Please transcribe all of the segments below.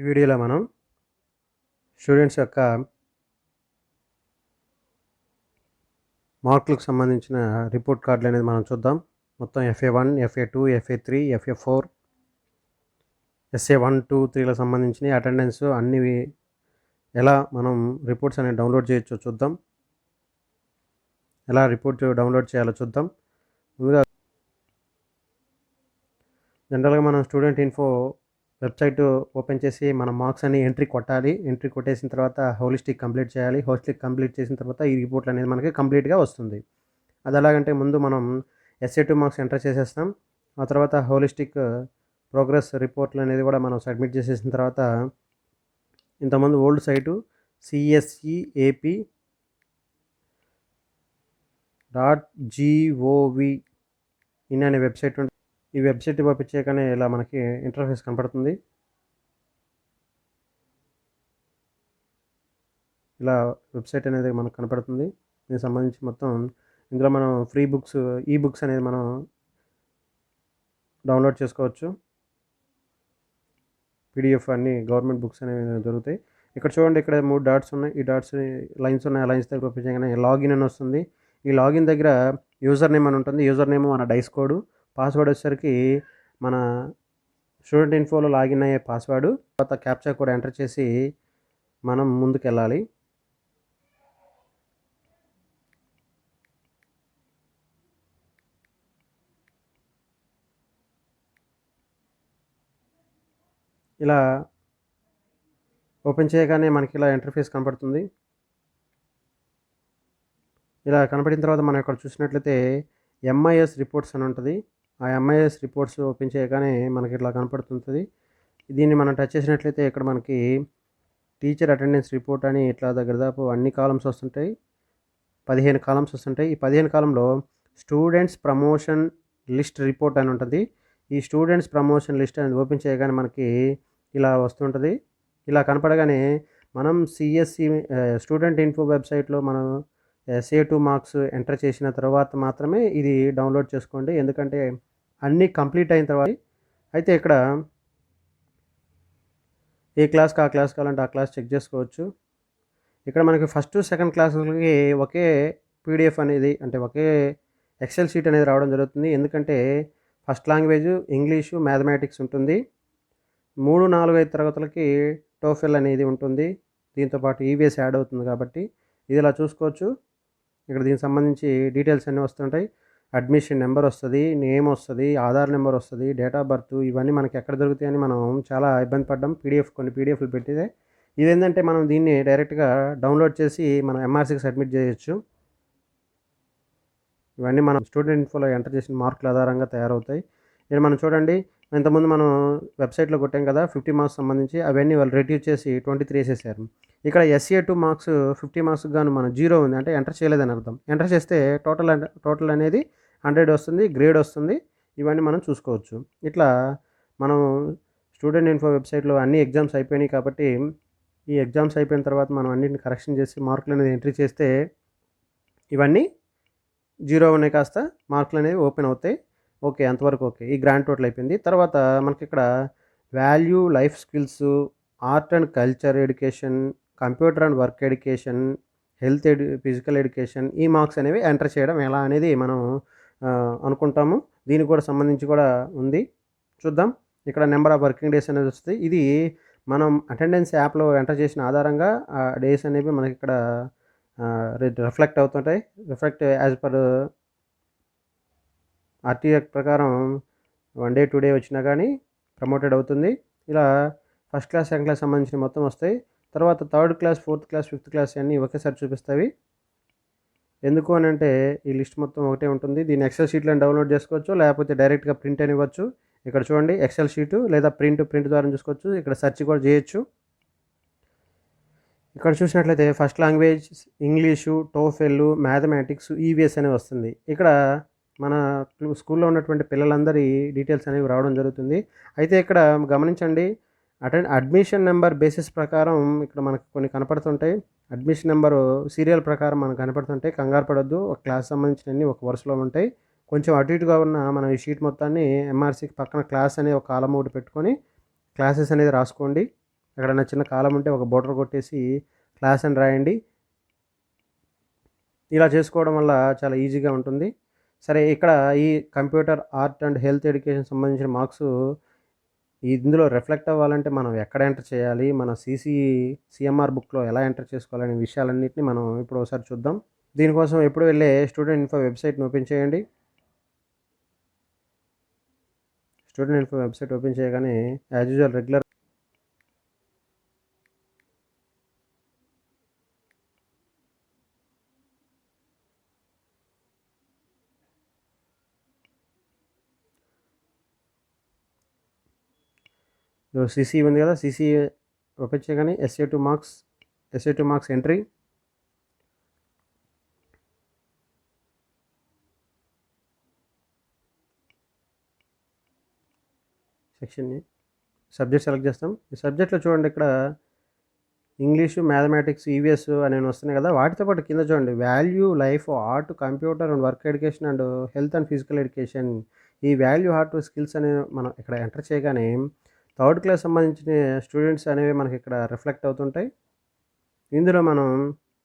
ఈ వీడియోలో మనం స్టూడెంట్స్ యొక్క మార్కులకు సంబంధించిన రిపోర్ట్ కార్డులు అనేది మనం చూద్దాం. మొత్తం FA one FA two FA three FA four SA one two త్రీలకు సంబంధించిన అటెండెన్స్ అన్ని ఎలా మనం రిపోర్ట్స్ అనేవి డౌన్లోడ్ చేయొచ్చో చూద్దాం. ఎలా రిపోర్ట్ డౌన్లోడ్ చేయాలో చూద్దాం. ముందుగా జనరల్గా మనం స్టూడెంట్ ఇన్ఫో వెబ్సైట్ ఓపెన్ చేసి మన మార్క్స్ అన్ని ఎంట్రీ కొట్టాలి. ఎంట్రీ కొట్టేసిన తర్వాత హోలిస్టిక్ కంప్లీట్ చేయాలి. హోలిస్టిక్ కంప్లీట్ చేసిన తర్వాత ఈ రిపోర్ట్లు అనేది మనకి కంప్లీట్గా వస్తుంది. అది ఎలాగంటే ముందు మనం ఎస్ఏ టూ మార్క్స్ ఎంటర్ చేసేస్తాం. ఆ తర్వాత హోలిస్టిక్ ప్రోగ్రెస్ రిపోర్ట్లు అనేది కూడా మనం సబ్మిట్ చేసేసిన తర్వాత ఇంతకుముందు old site CSE AP dot GOV in అనే వెబ్సైట్ ఉంటుంది. ఈ వెబ్సైట్ పంపించాకనే ఇలా మనకి ఇంటర్ఫేస్ కనపడుతుంది. ఇలా వెబ్సైట్ అనేది మనకు కనపడుతుంది. దీనికి సంబంధించి మొత్తం ఇందులో మనం ఫ్రీ బుక్స్ ఈ బుక్స్ అనేది మనం డౌన్లోడ్ చేసుకోవచ్చు. పీడిఎఫ్ అన్ని గవర్నమెంట్ బుక్స్ అనేవి దొరుకుతాయి. ఇక్కడ చూడండి ఇక్కడ మూడు డాట్స్ ఉన్నాయి. ఈ డాట్స్ లైన్స్ ఉన్నాయి. ఆ లైన్స్ దగ్గర పంపించగానే లాగిన్ అని వస్తుంది. ఈ లాగిన్ దగ్గర యూజర్ నేమ్ అని ఉంటుంది. యూజర్ నేమ్ మన డైస్ కోడ్. పాస్వర్డ్ వచ్చేసరికి మన స్టూడెంట్ ఇన్ఫోలో లాగిన్ అయ్యే పాస్వర్డ్ తర్వాత క్యాప్చర్ కోడ్ ఎంటర్ చేసి మనం ముందుకు వెళ్ళాలి ఇలా ఓపెన్ చేయగానే మనకి ఇలా ఇంటర్ఫేస్ కనపడుతుంది. ఇలా కనపడిన తర్వాత మనం ఇక్కడ చూసినట్లయితే ఎంఐఎస్ రిపోర్ట్స్ అని ఉంటుంది. ఆ ఎంఐఎస్ రిపోర్ట్స్ ఓపెన్ చేయగానే మనకి ఇట్లా కనపడుతుంటుంది. దీన్ని మనం టచ్ చేసినట్లయితే ఇక్కడ మనకి టీచర్ అటెండెన్స్ రిపోర్ట్ అని ఇట్లా దగ్గర దాపు అన్ని కాలమ్స్ వస్తుంటాయి. పదిహేను కాలమ్స్ వస్తుంటాయి. ఈ పదిహేను కాలంలో స్టూడెంట్స్ ప్రమోషన్ లిస్ట్ రిపోర్ట్ అని ఉంటుంది. ఈ స్టూడెంట్స్ ప్రమోషన్ లిస్ట్ అనేది ఓపెన్ చేయగానే మనకి ఇలా వస్తుంటుంది. ఇలా కనపడగానే మనం సిఎస్సి స్టూడెంట్ ఇన్ఫో వెబ్సైట్లో మనం ఎస్ఏ టూ మార్క్స్ ఎంటర్ చేసిన తర్వాత మాత్రమే ఇది డౌన్లోడ్ చేసుకోండి. ఎందుకంటే అన్నీ కంప్లీట్ అయిన తర్వాత అయితే ఇక్కడ ఏ క్లాస్కి ఆ క్లాస్ కావాలంటే ఆ క్లాస్ చెక్ చేసుకోవచ్చు. ఇక్కడ మనకి ఫస్ట్ సెకండ్ క్లాసులకి ఒకే పీడిఎఫ్ అనేది అంటే ఒకే ఎక్సెల్ షీట్ అనేది రావడం జరుగుతుంది. ఎందుకంటే ఫస్ట్ లాంగ్వేజ్ ఇంగ్లీషు మ్యాథమెటిక్స్ ఉంటుంది. మూడు నాలుగు ఐదు తరగతులకి టోఫెల్ అనేది ఉంటుంది. దీంతోపాటు ఈవీఎస్ యాడ్ అవుతుంది కాబట్టి ఇది ఇలా చూసుకోవచ్చు. ఇక్కడ దీనికి సంబంధించి డీటెయిల్స్ అన్నీ వస్తుంటాయి. అడ్మిషన్ నెంబర్ వస్తుంది నేమ్ వస్తుంది ఆధార్ నెంబర్ వస్తుంది డేట్ ఆఫ్ బర్త్ ఇవన్నీ మనకి ఎక్కడ దొరుకుతాయని మనం చాలా ఇబ్బంది పడ్డాం. పీడిఎఫ్ కొన్ని పీడిఎఫ్లు పెట్టితే ఇదేంటంటే మనం దీన్ని డైరెక్ట్గా డౌన్లోడ్ చేసి మనం ఎంఆర్సీకి సబ్మిట్ చేయొచ్చు. ఇవన్నీ మనం స్టూడెంట్ ఇన్ఫోలో ఎంటర్ చేసిన మార్కుల ఆధారంగా తయారవుతాయి. ఇక్కడ మనం చూడండి ఇంతకుముందు మనం వెబ్సైట్లో కొట్టాం కదా ఫిఫ్టీ మార్క్స్ సంబంధించి అవన్నీ వాళ్ళు రెడ్యూస్ చేసి ట్వంటీ త్రీ వేసేసారు. ఇక్కడ SA two marks fifty marks గాను మనం జీరో ఉంది అంటే ఎంటర్ చేయలేదని అర్థం. ఎంటర్ చేస్తే టోటల్ టోటల్ అనేది హండ్రెడ్ వస్తుంది గ్రేడ్ వస్తుంది. ఇవన్నీ మనం చూసుకోవచ్చు. ఇట్లా మనం స్టూడెంట్ ఇన్ఫో వెబ్సైట్లో అన్ని ఎగ్జామ్స్ అయిపోయినాయి కాబట్టి ఈ ఎగ్జామ్స్ అయిపోయిన తర్వాత మనం అన్నింటిని కరెక్షన్ చేసి మార్కులు అనేది ఎంట్రీ చేస్తే ఇవన్నీ జీరో ఉన్నాయి కాస్త మార్కులు అనేవి ఓపెన్ అవుతాయి. ఓకే అంతవరకు ఓకే. ఈ గ్రాండ్ టోటల్ అయిపోయింది. తర్వాత మనకి ఇక్కడ value life skills art and culture education computer and work education health edu physical education ఈ మార్క్స్ అనేవి ఎంటర్ చేయడం ఎలా అనేది మనం అనుకుంటాము. దీనికి కూడా సంబంధించి కూడా ఉంది. చూద్దాం. ఇక్కడ నెంబర్ ఆఫ్ వర్కింగ్ డేస్ అనేది వస్తుంది. ఇది మనం అటెండెన్స్ యాప్లో ఎంటర్ చేసిన ఆధారంగా ఆ డేస్ అనేవి మనకి ఇక్కడ రిఫ్లెక్ట్ అవుతుంటాయి. రిఫ్లెక్ట్ యాజ్ పర్ ఆర్టీఏ ప్రకారం వన్ డే టూ డే వచ్చినా కానీ ప్రమోటెడ్ అవుతుంది. ఇలా ఫస్ట్ క్లాస్ సెకండ్ క్లాస్ సంబంధించిన మొత్తం వస్తాయి. తర్వాత third class fourth class fifth class అన్నీ ఒకేసారి చూపిస్తాయి. ఎందుకు అని అంటే ఈ లిస్ట్ మొత్తం ఒకటే ఉంటుంది. దీన్ని ఎక్సెల్ షీట్లో డౌన్లోడ్ చేసుకోవచ్చు లేకపోతే డైరెక్ట్గా ప్రింట్ అని ఇవ్వచ్చు. ఇక్కడ చూడండి ఎక్సెల్ షీటు లేదా ప్రింట్ ప్రింట్ ద్వారా చూసుకోవచ్చు. ఇక్కడ సెర్చ్ కూడా చేయొచ్చు. ఇక్కడ చూసినట్లయితే ఫస్ట్ లాంగ్వేజ్ ఇంగ్లీషు టోఫెల్ మ్యాథమెటిక్స్ ఈవీఎస్ అనేవి వస్తుంది. ఇక్కడ మన స్కూల్లో ఉన్నటువంటి పిల్లలందరి డీటెయిల్స్ అనేవి రావడం జరుగుతుంది. అయితే ఇక్కడ గమనించండి అటెండ్ అడ్మిషన్ నెంబర్ బేసిస్ ప్రకారం ఇక్కడ మనకు కొన్ని కనపడుతుంటాయి. అడ్మిషన్ నెంబరు సీరియల్ ప్రకారం మనకు కనపడుతుంటాయి కంగారు పడొద్దు. ఒక క్లాస్ సంబంధించినవి ఒక వరుసలో ఉంటాయి. కొంచెం అటు ఇటుగా ఉన్న మనం ఈ షీట్ మొత్తాన్ని ఎంఆర్సీకి పక్కన క్లాస్ అనే ఒక కాలం ఒకటి పెట్టుకొని క్లాసెస్ అనేది రాసుకోండి. ఎక్కడైనా చిన్న కాలం ఉంటే ఒక బోర్డర్ కొట్టేసి క్లాస్ అని రాయండి. ఇలా చేసుకోవడం వల్ల చాలా ఈజీగా ఉంటుంది. సరే ఇక్కడ ఈ computer art and health education సంబంధించిన మార్క్స్ ఇందులో రిఫ్లెక్ట్ అవ్వాలంటే మనం ఎక్కడ ఎంటర్ చేయాలి? మన సీసీ సిఎంఆర్ బుక్లో ఎలా ఎంటర్ చేసుకోవాలనే విషయాలన్నింటినీ మనం ఇప్పుడు ఒకసారి చూద్దాం. దీనికోసం ఎప్పుడు వెళ్ళే స్టూడెంట్ ఇన్ఫో వెబ్సైట్ని ఓపెన్ చేయండి. స్టూడెంట్ ఇన్ఫో వెబ్సైట్ ఓపెన్ చేయగానే యాజ్ యూజువల్ రెగ్యులర్ సిసి ఉంది కదా సిసి ఓపెన్ చేయగానే SA two marks SA two marks entry సెక్షన్ని subject select చేస్తాం. ఈ సబ్జెక్ట్లో చూడండి ఇక్కడ ఇంగ్లీషు మ్యాథమెటిక్స్ ఈవీఎస్ అనేవి వస్తున్నాయి కదా వాటితో పాటు కింద చూడండి. Value life art computer and work education and health and physical education ఈ వాల్యూ ఆర్ట్ స్కిల్స్ అనేవి మనం ఇక్కడ ఎంటర్ చేయగానే థర్డ్ క్లాస్ సంబంధించిన స్టూడెంట్స్ అనేవి మనకి ఇక్కడ రిఫ్లెక్ట్ అవుతుంటాయి. ఇందులో మనం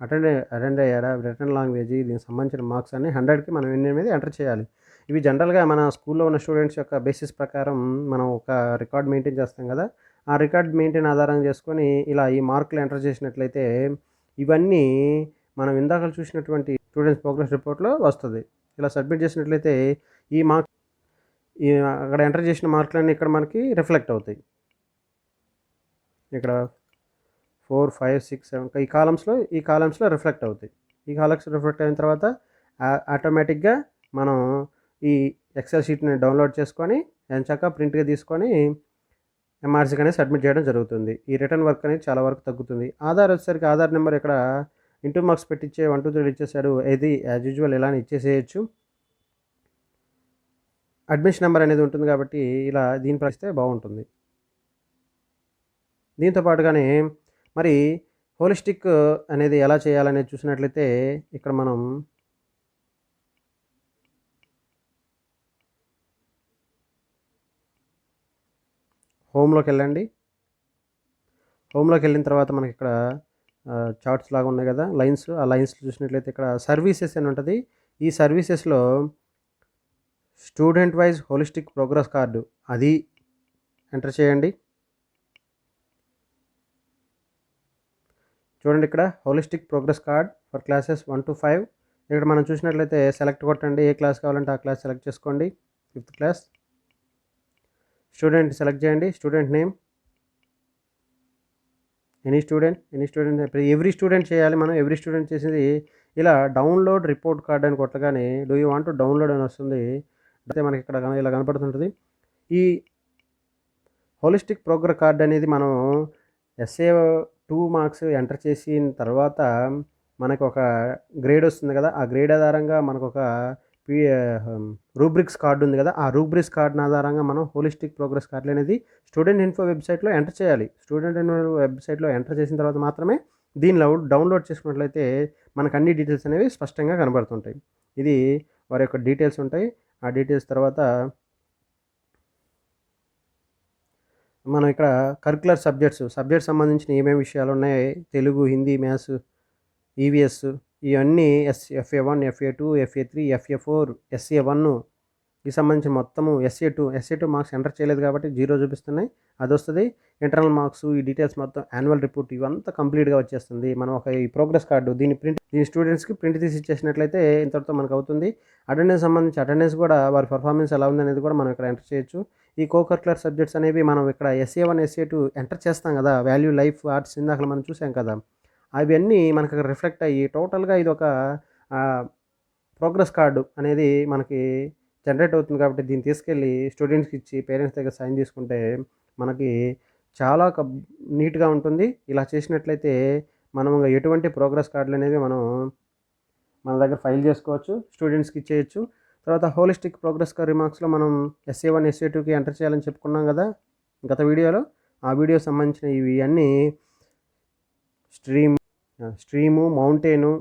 అటెండ్ అటెండ్ అయ్యారా? రిటర్న్ లాంగ్వేజ్ దీనికి సంబంధించిన మార్క్స్ అన్ని హండ్రెడ్కి మనం ఎనిమిది ఎంటర్ చేయాలి. ఇవి జనరల్గా మన స్కూల్లో ఉన్న స్టూడెంట్స్ యొక్క బేసిస్ ప్రకారం మనం ఒక రికార్డ్ మెయింటైన్ చేస్తాం కదా? ఆ రికార్డ్ మెయింటైన్ ఆధారం చేసుకొని ఇలా ఈ మార్కులు ఎంటర్ చేసినట్లయితే ఇవన్నీ మనం ఇందాక చూసినటువంటి స్టూడెంట్స్ ప్రోగ్రెస్ రిపోర్ట్లో వస్తుంది. ఇలా సబ్మిట్ చేసినట్లయితే ఈ మార్క్ ఈ అక్కడ ఎంటర్ చేసిన మార్కులన్నీ ఇక్కడ మనకి రిఫ్లెక్ట్ అవుతాయి. ఇక్కడ ఫోర్ ఫైవ్ సిక్స్ సెవెన్ ఈ కాలమ్స్లో ఈ కాలమ్స్లో రిఫ్లెక్ట్ అవుతాయి. ఈ కాలమ్స్ రిఫ్లెక్ట్ అయిన తర్వాత ఆటోమేటిక్గా మనం ఈ ఎక్సెల్ షీట్ని డౌన్లోడ్ చేసుకొని ఎంచాక ప్రింట్గా తీసుకొని ఎంఆర్సీకి అనేది సబ్మిట్ చేయడం జరుగుతుంది. ఈ రిటర్న్ వర్క్ అనేది చాలా వరకు తగ్గుతుంది. ఆధార్ వచ్చేసరికి ఆధార్ నెంబర్ ఇక్కడ ఇంటూ మార్క్స్ పెట్టించే వన్ టూ త్రీ ఇచ్చేసాడు ఇది యాజ్ యూజువల్ ఇలానే ఇచ్చేసేయచ్చు. అడ్మిషన్ నెంబర్ అనేది ఉంటుంది కాబట్టి ఇలా దీని ప్రస్తే బాగుంటుంది. దీంతో పాటుగానే మరి హోలిస్టిక్ అనేది ఎలా చేయాలనేది చూసినట్లయితే ఇక్కడ మనం హోమ్లోకి వెళ్ళండి. హోమ్లోకి వెళ్ళిన తర్వాత మనకి ఇక్కడ చార్ట్స్ లాగా ఉన్నాయి కదా లైన్స్. ఆ లైన్స్ చూసినట్లయితే ఇక్కడ సర్వీసెస్ అని ఉంటుంది. ఈ సర్వీసెస్లో student wise holistic progress card. అది ఎంటర్ చేయండి. చూడండి ఇక్కడ holistic progress card for classes one to five. ఇక్కడ మనం చూసినట్లయితే సెలెక్ట్ కొట్టండి ఏ క్లాస్ కావాలంటే ఆ క్లాస్ సెలెక్ట్ చేసుకోండి. Fifth class. స్టూడెంట్ సెలెక్ట్ చేయండి student name. Any student any student. Every student చేయాలి మనం ఎవ్రీ స్టూడెంట్ చేసింది ఇలా డౌన్లోడ్ రిపోర్ట్ కార్డ్ అని కొట్టగానే డూ యూ వాంట్ డౌన్లోడ్ అని వస్తుంది. అయితే మనకి ఇక్కడ ఇలా కనపడుతుంటుంది. ఈ హోలిస్టిక్ ప్రోగ్ర కార్డ్ అనేది మనం ఎస్ఏ టూ మార్క్స్ ఎంటర్ చేసిన తర్వాత మనకు ఒక గ్రేడ్ వస్తుంది కదా. ఆ గ్రేడ్ ఆధారంగా మనకు ఒక పి రూబ్రిక్స్ కార్డు ఉంది కదా. ఆ రూబ్రిక్స్ కార్డు ఆధారంగా మనం హోలిస్టిక్ ప్రోగ్రెస్ కార్డులు అనేది స్టూడెంట్ ఇన్ఫో వెబ్సైట్లో ఎంటర్ చేయాలి. స్టూడెంట్ ఇన్ఫో వెబ్సైట్లో ఎంటర్ చేసిన తర్వాత మాత్రమే దీనిలో డౌన్లోడ్ చేసుకున్నట్లయితే మనకు అన్ని డీటెయిల్స్ అనేవి స్పష్టంగా కనబడుతుంటాయి. ఇది వారి యొక్క డీటెయిల్స్ ఉంటాయి. ఆ డీటెయిల్స్ తర్వాత మనం ఇక్కడ కరికులర్ సబ్జెక్ట్స్ సబ్జెక్ట్ సంబంధించిన ఏమేమి విషయాలు ఉన్నాయి? తెలుగు హిందీ మ్యాథ్స్ ఈవీఎస్ ఇవన్నీ yes FA one FA two FA three FA four SA one ఈ సంబంధించిన మొత్తము SA two SA two marks enter చేయలేదు కాబట్టి జీరో చూపిస్తున్నాయి. అది వస్తుంది. ఇంటర్నల్ మార్క్స్ ఈ డీటెయిల్స్ మొత్తం యాన్యువల్ రిపోర్ట్ ఇవంతా కంప్లీట్గా వచ్చేస్తుంది. మనం ఒక ఈ ప్రోగ్రెస్ కార్డు దీని ప్రింట్ దీని స్టూడెంట్స్కి ప్రింట్ తీసి ఇచ్చేసినట్లయితే ఇంతటితో మనకు అవుతుంది. అటెండెన్స్ సంబంధించి అటెండెన్స్ కూడా వారి పర్ఫార్మెన్స్ ఎలా ఉంది అనేది కూడా మనం ఇక్కడ ఎంటర్ చేయొచ్చు. ఈ కోకర్కులర్ సబ్జెక్ట్స్ అనేవి మనం ఇక్కడ SA one SA two enter చేస్తాం కదా. వాల్యూ లైఫ్ ఆర్ట్స్ ఇందాక మనం చూసాం కదా. అవన్నీ మనకు రిఫ్లెక్ట్ అయ్యి టోటల్గా ఇది ఒక ప్రోగ్రెస్ కార్డు అనేది మనకి జనరేట్ అవుతుంది కాబట్టి దీన్ని తీసుకెళ్ళి స్టూడెంట్స్కి ఇచ్చి పేరెంట్స్ దగ్గర సైన్ తీసుకుంటే మనకి చాలా నీట్గా ఉంటుంది. ఇలా చేసినట్లయితే మనం ఎటువంటి ప్రోగ్రెస్ కార్డులు అనేవి మనం మన దగ్గర ఫైల్ చేసుకోవచ్చు స్టూడెంట్స్కి ఇచ్చేయచ్చు. తర్వాత హోలిస్టిక్ ప్రోగ్రెస్ రిమార్క్స్లో మనం ఎస్ఏ వన్ ఎస్ఏ టూకి ఎంటర్ చేయాలని చెప్పుకున్నాం కదా గత వీడియోలో. ఆ వీడియో సంబంధించిన ఇవి అన్నీ స్ట్రీమ్ స్ట్రీము మౌంటైను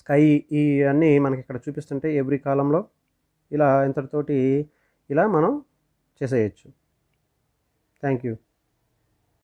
స్కై ఇవన్నీ మనకి ఇక్కడ చూపిస్తుంటాయి ఎవ్రీ కాలంలో ఇలా ఇంతటితోటి ఇలా మనం చేసేయచ్చు. Thank you